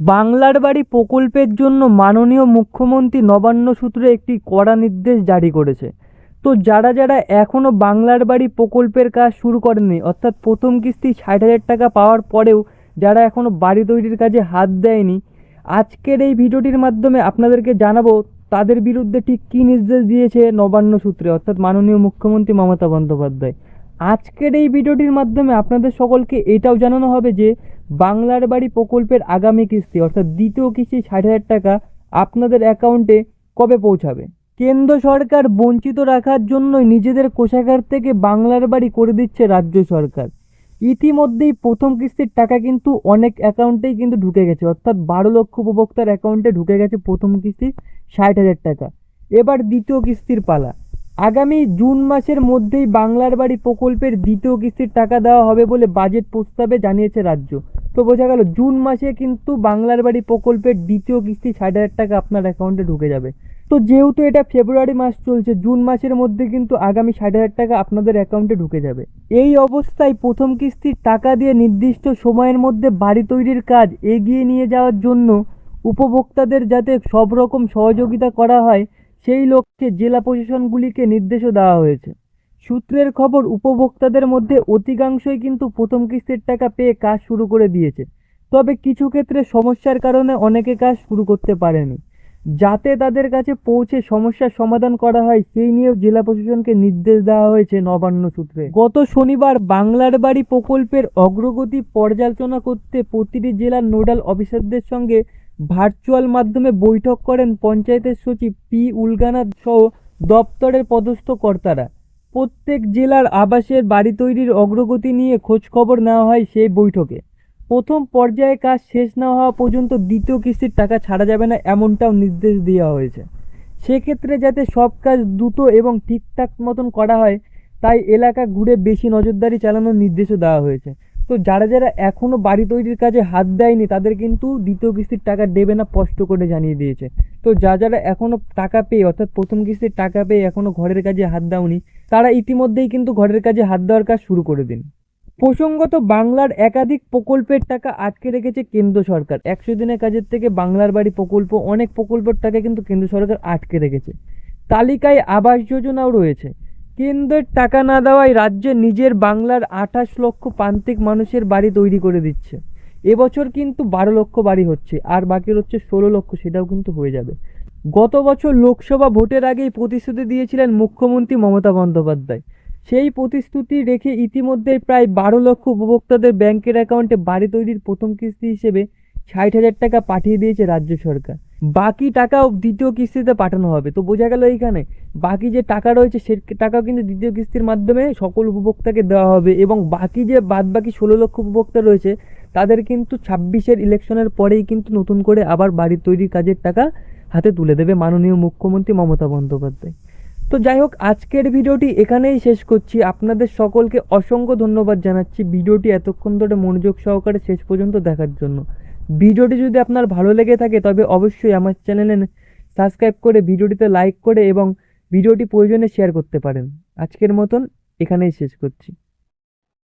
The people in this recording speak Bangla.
বাংলার বাড়ি প্রকল্পের জন্য মাননীয় মুখ্যমন্ত্রী নবান্ন সূত্রে একটি কড়া নির্দেশ জারি করেছে। তো যারা যারা এখনও বাংলার বাড়ি প্রকল্পের কাজ শুরু করেনি অর্থাৎ প্রথম কিস্তি ষাট হাজার টাকা পাওয়ার পরেও যারা এখনও বাড়ি তৈরির কাজে হাত দেয়নি, আজকের এই ভিডিওটির মাধ্যমে আপনাদেরকে জানাব তাদের বিরুদ্ধে ঠিক কী নির্দেশ দিয়েছে নবান্ন সূত্রে, অর্থাৎ মাননীয় মুখ্যমন্ত্রী মমতা বন্দ্যোপাধ্যায়। আজকের এই ভিডিওটির মাধ্যমে আপনাদের সকলকে এটাও জানানো হবে যে বাংলার বাড়ি প্রকল্পের আগামী কিস্তি, অর্থাৎ দ্বিতীয় কিস্তি ষাট হাজার টাকা আপনাদের অ্যাকাউন্টে কবে পৌঁছাবে? কেন্দ্র সরকার বঞ্চিত রাখার জন্যই নিজেদের কোষাগার থেকে বাংলার বাড়ি করে দিচ্ছে রাজ্য সরকার। ইতিমধ্যেই প্রথম কিস্তির টাকা কিন্তু অনেক অ্যাকাউন্টেই কিন্তু ঢুকে গেছে, অর্থাৎ বারো লক্ষ উপভোক্তার অ্যাকাউন্টে ঢুকে গেছে প্রথম কিস্তি ষাট হাজার টাকা। এবার দ্বিতীয় কিস্তির পালা। আগামী জুন মাসের মধ্যেই বাংলার বাড়ি প্রকল্পের দ্বিতীয় কিস্তির টাকা দেওয়া হবে বলে বাজেট প্রস্তাবে জানিয়েছে রাজ্য। তো বোঝা গেল, জুন মাসে কিন্তু বাংলার বাড়ি প্রকল্পের দ্বিতীয় কিস্তি ষাট হাজার টাকা আপনার অ্যাকাউন্টে ঢুকে যাবে। তো যেহেতু এটা ফেব্রুয়ারি মাস চলছে, জুন মাসের মধ্যে কিন্তু আগামী ষাট হাজার টাকা আপনাদের অ্যাকাউন্টে ঢুকে যাবে। এই অবস্থায় প্রথম কিস্তির টাকা দিয়ে নির্দিষ্ট সময়ের মধ্যে বাড়ি তৈরির কাজ এগিয়ে নিয়ে যাওয়ার জন্য উপভোক্তাদের যাতে সব রকম সহযোগিতা করা হয় সেই লক্ষ্যে জেলা প্রশাসনগুলিকে নির্দেশও দেওয়া হয়েছে। সূত্রের খবর, উপভোক্তাদের মধ্যে অধিকাংশই কিন্তু প্রথম কিস্তির টাকা পেয়ে কাজ শুরু করে দিয়েছে। তবে কিছু ক্ষেত্রে সমস্যার কারণে অনেকে কাজ শুরু করতে পারেনি। যাতে তাদের কাছে পৌঁছে সমস্যার সমাধান করা হয়, সেই নিয়েও জেলা প্রশাসনকে নির্দেশ দেওয়া হয়েছে নবান্ন সূত্রে। গত শনিবার বাংলার বাড়ি প্রকল্পের অগ্রগতি পর্যালোচনা করতে প্রতিটি জেলার নোডাল অফিসারদের সঙ্গে ভার্চুয়াল মাধ্যমে বৈঠক করেন পঞ্চায়েতের সচিব পি উলগানাথ সহ দপ্তরের পদস্থ কর্তারা। প্রত্যেক জেলার আবাসের বাড়ি তৈরির অগ্রগতি নিয়ে খোঁজখবর নেওয়া হয় সেই বৈঠকে। প্রথম পর্যায়ে কাজ শেষ না হওয়া পর্যন্ত দ্বিতীয় কিস্তির টাকা ছাড়া যাবে না এমনটাও নির্দেশ দেওয়া হয়েছে। সেক্ষেত্রে যাতে সব কাজ দ্রুত এবং ঠিকঠাক মতন করা হয়, তাই এলাকা ঘুরে বেশি নজরদারি চালানোর নির্দেশও দেওয়া হয়েছে। তো যারা যারা এখনও বাড়ি তৈরির কাজে হাত দেয়নি, তাদের কিন্তু দ্বিতীয় কিস্তির টাকা দেবে না, স্পষ্ট করে জানিয়ে দিয়েছে। তো যা যারা এখনও টাকা পেয়ে, অর্থাৎ প্রথম কিস্তির টাকা পেয়ে এখনও ঘরের কাজে হাত দাওনি, তারা ইতিমধ্যেই কিন্তু ঘরের কাজে হাত দেওয়ার কাজ শুরু করে দিন। প্রসঙ্গত, বাংলার একাধিক প্রকল্পের টাকা আটকে রেখেছে কেন্দ্র সরকার। একশো দিনের কাজের থেকে বাংলার বাড়ি প্রকল্প, অনেক প্রকল্পের টাকা কিন্তু কেন্দ্র সরকার আটকে রেখেছে। তালিকায় আবাস যোজনাও রয়েছে। কেন্দ্রের টাকা না দেওয়ায় রাজ্যে নিজের বাংলার আঠাশ লক্ষ প্রান্তিক মানুষের বাড়ি তৈরি করে দিচ্ছে। এবছর কিন্তু বারো লক্ষ বাড়ি হচ্ছে, আর বাকি হচ্ছে ষোলো লক্ষ, সেটাও কিন্তু হয়ে যাবে। গত বছর লোকসভা ভোটের আগেই প্রতিশ্রুতি দিয়েছিলেন মুখ্যমন্ত্রী মমতা বন্দ্যোপাধ্যায়। সেই প্রতিশ্রুতি রেখে ইতিমধ্যে প্রায় বারো লক্ষ উপভোক্তাদের ব্যাংকের অ্যাকাউন্টে বাড়ি তৈরির প্রথম কিস্তি হিসেবে ষাট হাজার টাকা পাঠিয়ে দিয়েছে রাজ্য সরকার। বাকি টাকাও দ্বিতীয় কিস্তিতে পাঠানো হবে। তো বোঝা গেল এইখানে, বাকি যে টাকা রয়েছে সে টাকাও কিন্তু দ্বিতীয় কিস্তির মাধ্যমে সকল উপভোক্তাকে দেওয়া হবে এবং বাকি যে বাদ বাকি ষোলো লক্ষ উপভোক্তা রয়েছে, তাদের কিন্তু ছাব্বিশের ইলেকশনের পরেই কিন্তু নতুন করে আবার বাড়ি তৈরির কাজের টাকা হাতে তুলে দেবে মাননীয় মুখ্যমন্ত্রী মমতা বন্দ্যোপাধ্যায়। তো যাই হোক, আজকের ভিডিওটি এখানেই শেষ করছি। আপনাদের সকলকে অসংখ্য ধন্যবাদ জানাচ্ছি। ভিডিওটি এতক্ষণ ধরে মনোযোগ সহকারে শেষ পর্যন্ত দেখার জন্য। ভিডিওটি যদি আপনার ভালো লেগে থাকে, তবে অবশ্যই আমার চ্যানেলে সাবস্ক্রাইব করে ভিডিওটিতে লাইক করে এবং ভিডিওটি প্রয়োজনে শেয়ার করতে পারেন। আজকের মতন এখানেই শেষ করছি।